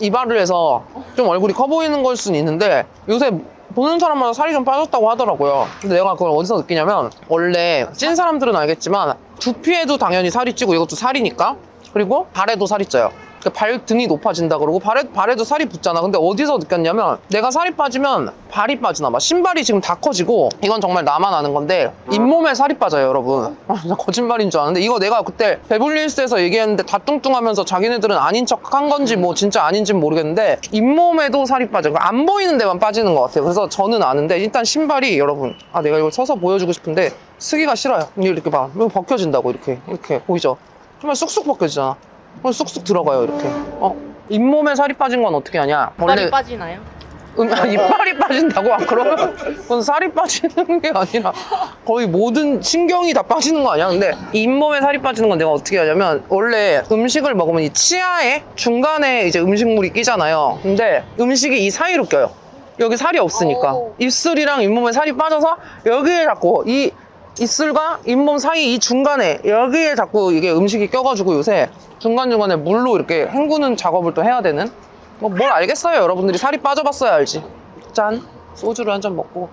이발을 해서 좀 얼굴이 커 보이는 걸 수는 있는데 요새 보는 사람마다 살이 좀 빠졌다고 하더라고요. 근데 내가 그걸 어디서 느끼냐면 원래 찐 사람들은 알겠지만 두피에도 당연히 살이 찌고 이것도 살이니까 그리고 발에도 살이 쪄요. 그 발등이 높아진다 그러고 발에, 발에도 살이 붙잖아. 근데 어디서 느꼈냐면 내가 살이 빠지면 발이 빠지나 봐. 신발이 지금 다 커지고 이건 정말 나만 아는 건데 잇몸에 살이 빠져요, 여러분. 거짓말인 줄 아는데 이거 내가 그때 베블리힐스에서 얘기했는데 다 뚱뚱하면서 자기네들은 아닌 척 한 건지 뭐 진짜 아닌지 는 모르겠는데 잇몸에도 살이 빠져요. 그러니까 안 보이는 데만 빠지는 것 같아요. 그래서 저는 아는데 일단 신발이 여러분 아 내가 이걸 서서 보여주고 싶은데 쓰기가 싫어요. 이렇게 봐. 이거 벗겨진다고 이렇게 이렇게 보이죠? 정말 쑥쑥 벗겨지잖아. 그럼 쑥쑥 들어가요 이렇게. 어 잇몸에 살이 빠진 건 어떻게 하냐? 이빨이 빠지나요? 음, 아, 이빨이 빠진다고? 아, 그러면 그건 살이 빠지는 게 아니라 거의 모든 신경이 다 빠지는 거 아니야? 근데 잇몸에 살이 빠지는 건 내가 어떻게 하냐면 원래 음식을 먹으면 이 치아에 중간에 이제 음식물이 끼잖아요. 근데 음식이 이 사이로 껴요. 여기 살이 없으니까 오. 입술이랑 잇몸에 살이 빠져서 여기에 자꾸 이 입술과 잇몸 사이 이 중간에 여기에 자꾸 이게 음식이 껴가지고 요새 중간중간에 물로 이렇게 헹구는 작업을 또 해야 되는? 뭐 뭘 알겠어요 여러분들이. 살이 빠져봤어야 알지. 짠. 소주를 한 잔 먹고